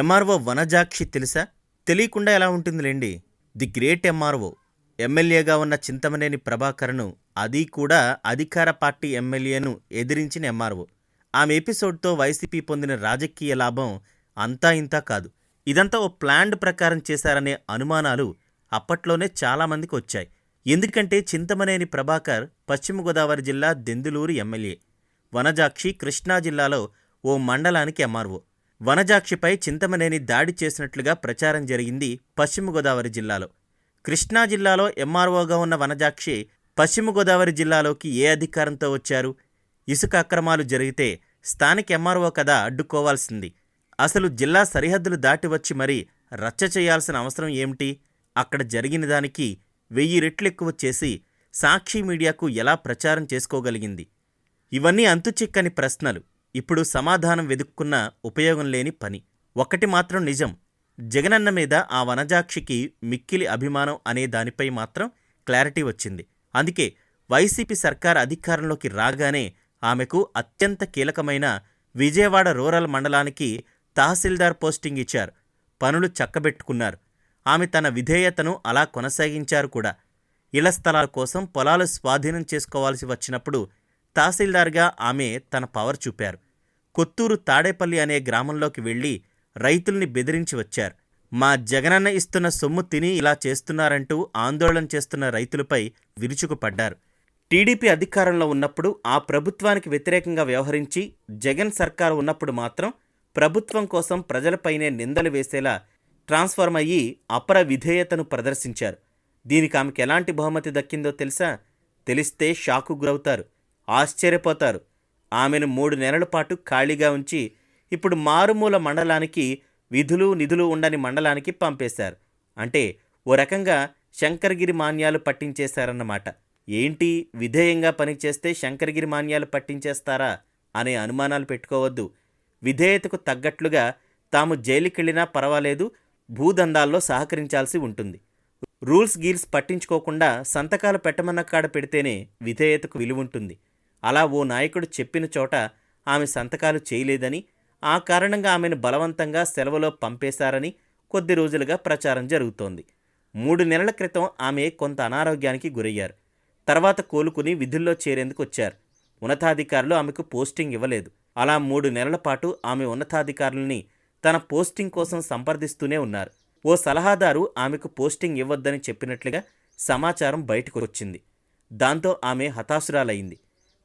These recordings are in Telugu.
ఎంఆర్ఓ వనజాక్షి తెలుసా? తెలియకుండా ఎలా ఉంటుందిలేండి? ది గ్రేట్ ఎంఆర్ఓ ఎమ్మెల్యేగా ఉన్న చింతమనేని ప్రభాకర్ను అది కూడా అధికార పార్టీ ఎమ్మెల్యేను ఎదిరించిన ఎంఆర్ఓ ఆమె ఎపిసోడ్తో వైసీపీ పొందిన రాజకీయ లాభం అంతా ఇంతా కాదు. ఇదంతా ఓ ప్లాండ్ ప్రకారం చేశారనే అనుమానాలు అప్పట్లోనే చాలామందికి వచ్చాయి. ఎందుకంటే చింతమనేని ప్రభాకర్ పశ్చిమ గోదావరి జిల్లా దెందులూరు ఎమ్మెల్యే వనజాక్షి కృష్ణా జిల్లాలో ఓ మండలానికి ఎంఆర్ఓ వనజాక్షిపై చింతమనేని దాడి చేసినట్లుగా ప్రచారం జరిగింది పశ్చిమ గోదావరి జిల్లాలో. కృష్ణా జిల్లాలో ఎంఆర్ఓగా ఉన్న వనజాక్షి పశ్చిమ గోదావరి జిల్లాలోకి ఏ అధికారంతో వచ్చారు? ఇసుక అక్రమాలు జరిగితే స్థానిక ఎంఆర్ఓ కదా అడ్డుకోవాల్సింది. అసలు జిల్లా సరిహద్దులు దాటి వచ్చి మరీ రచ్చ చేయాల్సిన అవసరం ఏమిటి? అక్కడ జరిగిన దానికి వెయ్యి రెట్లెక్కువ చేసి సాక్షి మీడియాకు ఎలా ప్రచారం చేసుకోగలిగింది? ఇవన్నీ అంతుచిక్కని ప్రశ్నలు. ఇప్పుడు సమాధానం వెదుక్కున్న ఉపయోగం లేని పని. ఒక్కటి మాత్రం నిజం. జగనన్న మీద ఆ వనజాక్షికి మిక్కిలి అభిమానం అనే దానిపై మాత్రం క్లారిటీ వచ్చింది. అందుకే వైసీపీ సర్కార్ అధికారంలోకి రాగానే ఆమెకు అత్యంత కీలకమైన విజయవాడ రూరల్ మండలానికి తహసీల్దార్ పోస్టింగ్ ఇచ్చారు. పనులు చక్కబెట్టుకున్నారు. ఆమె తన విధేయతను అలా కొనసాగించారు కూడా. ఇళ్ళ స్థలాల కోసం పొలాలు స్వాధీనం చేసుకోవాల్సి వచ్చినప్పుడు తహసీల్దార్గా ఆమె తన పవర్ చూపారు. కొత్తూరు తాడేపల్లి అనే గ్రామంలోకి వెళ్ళి రైతుల్ని బెదిరించి వచ్చారు. మా జగనన్న ఇస్తున్న సొమ్ము తిని ఇలా చేస్తున్నారంటూ ఆందోళన చేస్తున్న రైతులపై విరుచుకుపడ్డారు. టీడీపీ అధికారంలో ఉన్నప్పుడు ఆ ప్రభుత్వానికి వ్యతిరేకంగా వ్యవహరించి జగన్ సర్కారు ఉన్నప్పుడు మాత్రం ప్రభుత్వం కోసం ప్రజలపైనే నిందలు వేసేలా ట్రాన్స్ఫార్మ్ అయ్యి అపర విధేయతను ప్రదర్శించారు. దీనికి ఆమెకు ఎలాంటి బహుమతి దక్కిందో తెలుసా? తెలిస్తే షాకు గురవుతారు ఆశ్చర్యపోతారు. ఆమెను మూడు నెలల పాటు ఖాళీగా ఉంచి ఇప్పుడు మారుమూల మండలానికి విధులు నిధులు ఉండని మండలానికి పంపేశారు. అంటే ఓ రకంగా శంకరగిరి మాన్యాలు పట్టించేశారన్నమాట. ఏంటి? విధేయంగా పనిచేస్తే శంకరగిరి మాన్యాలు పట్టించేస్తారా? అనే అనుమానాలు పెట్టుకోవద్దు. విధేయతకు తగ్గట్లుగా తాము జైలుకెళ్ళినా పర్వాలేదు భూదందాల్లో సహకరించాల్సి ఉంటుంది. రూల్స్ గీల్స్ పట్టించుకోకుండా సంతకాలు పెట్టమన్న కాడ పెడితేనే విధేయతకు విలువుంటుంది. అలా ఓ నాయకుడు చెప్పిన చోట ఆమె సంతకాలు చేయలేదని ఆ కారణంగా ఆమెను బలవంతంగా సెలవులో పంపేశారని కొద్ది రోజులుగా ప్రచారం జరుగుతోంది. మూడు నెలల క్రితం ఆమె కొంత అనారోగ్యానికి గురయ్యారు. తర్వాత కోలుకుని విధుల్లో చేరేందుకు వచ్చారు. ఉన్నతాధికారులు ఆమెకు పోస్టింగ్ ఇవ్వలేదు. అలా మూడు నెలల పాటు ఆమె ఉన్నతాధికారులని తన పోస్టింగ్ కోసం సంప్రదిస్తూనే ఉన్నారు. ఓ సలహాదారు ఆమెకు పోస్టింగ్ ఇవ్వొద్దని చెప్పినట్లుగా సమాచారం బయటకు వచ్చింది. దాంతో ఆమె హతాశురాలయ్యింది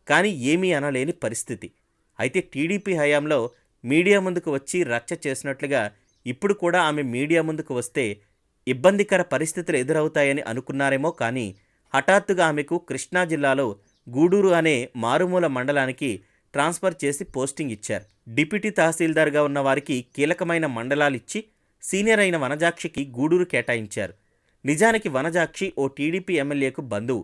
కానీ ఏమీ అనలేని పరిస్థితి. అయితే టీడీపీ హయాంలో మీడియా ముందుకు వచ్చి రచ్చ చేసినట్లుగా ఇప్పుడు కూడా ఆమె మీడియా ముందుకు వస్తే ఇబ్బందికర పరిస్థితులు ఎదురవుతాయని అనుకున్నారేమో కానీ హఠాత్తుగా ఆమెకు కృష్ణా జిల్లాలో గూడూరు అనే మారుమూల మండలానికి ట్రాన్స్ఫర్ చేసి పోస్టింగ్ ఇచ్చారు. డిప్యూటీ తహసీల్దార్గా ఉన్న వారికి కీలకమైన మండలాలిచ్చి సీనియర్ అయిన వనజాక్షికి గూడూరు కేటాయించారు. నిజానికి వనజాక్షి ఓ టీడీపీ ఎమ్మెల్యేకు బంధువు.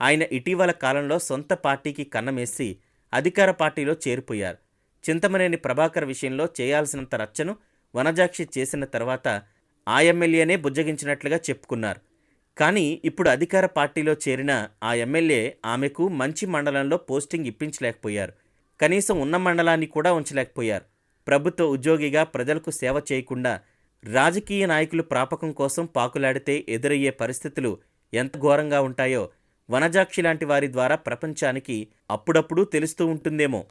ఆయన ఇటీవల కాలంలో సొంత పార్టీకి కన్నమేసి అధికార పార్టీలో చేరిపోయారు. చింతమనేని ప్రభాకర్ విషయంలో చేయాల్సినంత రచ్చను వనజాక్షి చేసిన తర్వాత ఆ ఎమ్మెల్యేనే బుజ్జగించినట్లుగా చెప్పుకున్నారు. కానీ ఇప్పుడు అధికార పార్టీలో చేరిన ఆ ఎమ్మెల్యే ఆమెకు మంచి మండలంలో పోస్టింగ్ ఇప్పించలేకపోయారు. కనీసం ఉన్న మండలాన్ని కూడా ఉంచలేకపోయారు. ప్రభుత్వ ఉద్యోగిగా ప్రజలకు సేవ చేయకుండా రాజకీయ నాయకులు ప్రాపకం కోసం పాకులాడితే ఎదురయ్యే పరిస్థితులు ఎంత ఘోరంగా ఉంటాయో వనజాక్షి లాంటి వారి ద్వారా ప్రపంచానికి అప్పుడప్పుడు తెలుస్తూ ఉంటుందేమో.